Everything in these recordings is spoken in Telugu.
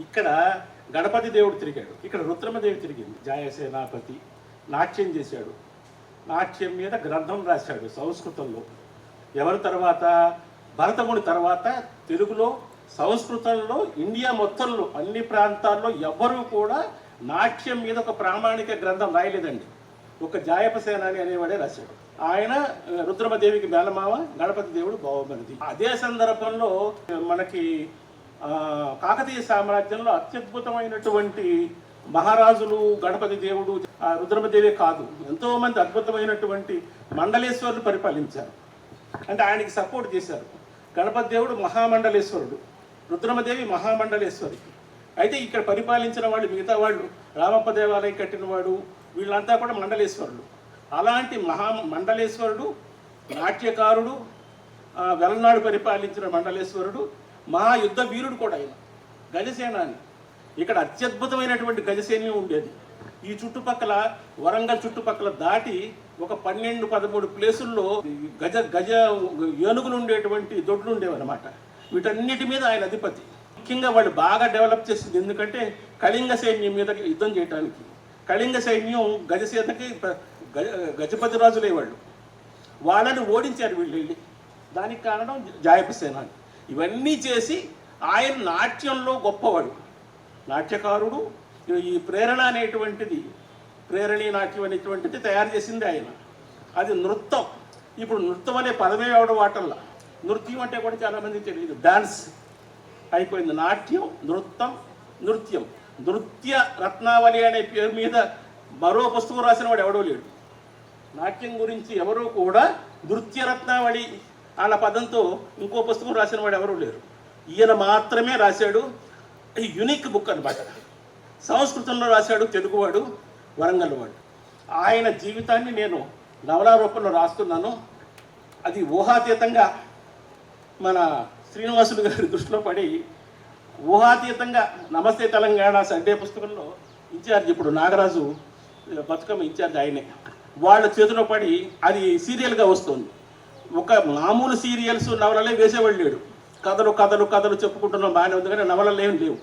ఇక్కడ గణపతి దేవుడు తిరిగాడు. ఇక్కడ రుద్రమదేవి తిరిగింది. జయసేనాపతి నాట్యం చేశాడు. నాట్యం మీద గ్రంథం రాశాడు సంస్కృతంలో. ఎవరి తర్వాత? భరతముని తర్వాత తెలుగులో సంస్కృతంలో ఇండియా మొత్తంలో అన్ని ప్రాంతాల్లో ఎవ్వరూ కూడా నాట్యం మీద ఒక ప్రామాణిక గ్రంథం రాయలేదండి. ఒక జాయపసేనాని అనేవాడే రాశాడు. ఆయన రుద్రమదేవికి మేనమామ గణపతి దేవుడు బావమరిది. అదే సందర్భంలో మనకి కాకతీయ సామ్రాజ్యంలో అత్యద్భుతమైనటువంటి మహారాజులు గణపతి దేవుడు రుద్రమదేవి రుద్రమదేవే కాదు. ఎంతో మంది అద్భుతమైనటువంటి మండలేశ్వరులు పరిపాలించారు. అంటే ఆయనకి సపోర్ట్ చేశారు. గణపతి దేవుడు మహామండలేశ్వరుడు రుద్రమదేవి మహామండలేశ్వరి అయితే ఇక్కడ పరిపాలించిన వాళ్ళు మిగతా వాళ్ళు రామప్ప దేవాలయం కట్టినవాడు వీళ్ళంతా కూడా మండలేశ్వరుడు అలాంటి మహా మండలేశ్వరుడు నాట్యకారుడు వెలనాడు పరిపాలించిన మండలేశ్వరుడు మహాయుద్ధ వీరుడు కూడా ఆయన గజసేనాని. ఇక్కడ అత్యద్భుతమైనటువంటి గజసైన్యం ఉండేది. ఈ చుట్టుపక్కల వరంగల్ చుట్టుపక్కల దాటి ఒక పన్నెండు పదమూడు ప్లేసుల్లో గజ గజ ఏనుగులు ఉండేటువంటి దొడ్లు ఉండేవన్నమాట. వీటన్నిటి మీద ఆయన అధిపతి. ముఖ్యంగా వాళ్ళు బాగా డెవలప్ చేసింది ఎందుకంటే కళింగ సైన్యం మీద యుద్ధం చేయడానికి కళింగ సైన్యం గజసేనకి గజ గజపతి రాజులే వాళ్ళు. వాళ్ళని ఓడించారు వీళ్ళు వెళ్ళి. దానికి కారణం జాయపసేన ఇవన్నీ చేసి ఆయన నాట్యంలో గొప్పవాడు. నాట్యకారుడు ఈ ప్రేరణ అనేటువంటిది ప్రేరణీ నాట్యం అనేటువంటిది తయారు చేసింది ఆయన. అది నృత్యం. ఇప్పుడు నృత్యం అనే పదమే అవడం వాటల్లా? నృత్యం అంటే కూడా చాలామంది తెలియదు. డాన్స్. అయిపోయింది. నాట్యం నృత్యం నృత్యం. నృత్య రత్నావళి అనే పేరు మీద మరో పుస్తకం రాసిన వాడు ఎవడో లేడు. నాట్యం గురించి ఎవరూ కూడా నృత్య రత్నావళి అన్న పదంతో ఇంకో పుస్తకం రాసిన వాడు ఎవరూ లేరు. ఈయన మాత్రమే రాశాడు. యునిక్ బుక్ అనమాట సంస్కృతంలో రాశాడు తెలుగువాడు వరంగల్ వాడు. ఆయన జీవితాన్ని నేను నవలా రూపంలో రాస్తున్నాను. అది ఊహాతీతంగా మన శ్రీనివాసులు గారి దృష్టిలో పడి ఊహాతీతంగా నమస్తే తెలంగాణ సండే పుస్తకంలో ఇన్ఛార్జ్ ఇప్పుడు నాగరాజు బతుకమ్మ ఇన్ఛార్జ్ ఆయనే. వాళ్ళ చేతిలో పడి అది సీరియల్గా వస్తుంది. ఒక మామూలు సీరియల్స్ నవలలే వేసేవాళ్ళు లేడు. కథలు కథలు కథలు చెప్పుకుంటున్నాం బాగానే ఉంది కానీ నవలలు ఏం లేవు.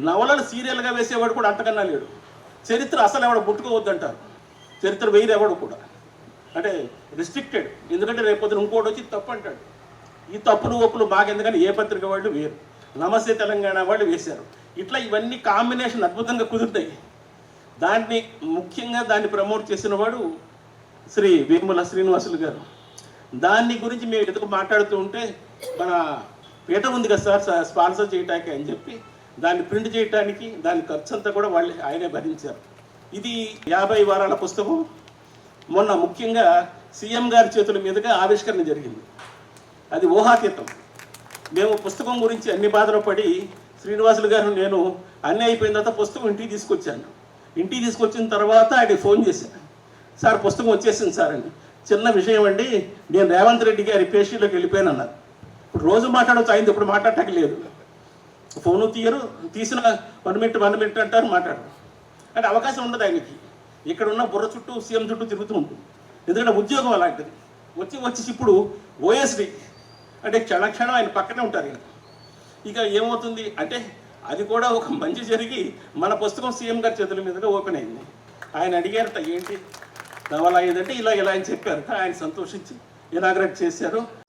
నవలలు సీరియల్గా వేసేవాడు కూడా అంతకన్నా లేడు. చరిత్ర అసలు ఎవడు ముట్టుకోవద్దంటారు. చరిత్ర వేయరు ఎవడు కూడా. అంటే రిస్ట్రిక్టెడ్ ఎందుకంటే రేపొద్దున ఇంకోటి వచ్చి తప్పు అంటాడు. ఈ తప్పులు ఒప్పులు మాకెందుకని ఏ పత్రిక వాళ్ళు వేరు. నమస్తే తెలంగాణ వాళ్ళు వేశారు. ఇట్లా ఇవన్నీ కాంబినేషన్ అద్భుతంగా కుదురుతాయి. దాన్ని ముఖ్యంగా దాన్ని ప్రమోట్ చేసిన వాడు శ్రీ వేముల శ్రీనివాసులు గారు. దాన్ని గురించి మేము ఎందుకు మాట్లాడుతూ ఉంటే మన పీట ఉంది కదా సార్ స- స్పాన్సర్ చేయటానికి అని చెప్పి దాన్ని ప్రింట్ చేయటానికి దాని ఖర్చు అంతా కూడా వాళ్ళే ఆయనే భరించారు. ఇది యాభై వారాల పుస్తకం. మొన్న ముఖ్యంగా సీఎం గారి చేతుల మీదుగా ఆవిష్కరణ జరిగింది. అది ఊహాతీతం. మేము పుస్తకం గురించి అన్ని బాధలు పడి శ్రీనివాసులు గారు నేను అన్నీ అయిపోయిన తర్వాత పుస్తకం ఇంటికి తీసుకొచ్చాను. ఇంటికి తీసుకొచ్చిన తర్వాత ఆయన ఫోన్ చేశాను సార్ పుస్తకం వచ్చేసింది సార్ అని. చిన్న విషయం అండి నేను రేవంత్ రెడ్డి గారి పేషీలోకి వెళ్ళిపోయాను అన్నారు ఇప్పుడు రోజు మాట్లాడవచ్చు అయింది ఇప్పుడు మాట్లాడటం లేదు. ఫోను తీయరు తీసిన వన్ మినిట్ వన్ మినిట్ అంటారు మాట్లాడరు. అంటే అవకాశం ఉండదు ఆయనకి. ఇక్కడ ఉన్న బుర్ర చుట్టూ సీఎం చుట్టూ తిరుగుతూ ఉంటుంది. ఎందుకంటే ఉద్యోగం అలాంటిది. వచ్చి వచ్చి ఇప్పుడు ఓఎస్డి అంటే క్షణక్షణం ఆయన పక్కనే ఉంటారు ఈయన. ఇక ఏమవుతుంది అంటే అది కూడా ఒక మంచి జరిగి మన పుస్తకం సీఎం గారి చేతుల మీదుగా ఓపెన్ అయింది. ఆయన అడిగారట ఏంటి? నవల అయ్యేదంటే ఇలా ఇలా అని చెప్పారు. ఆయన సంతోషించి ఇనాగ్రేట్ చేశారు.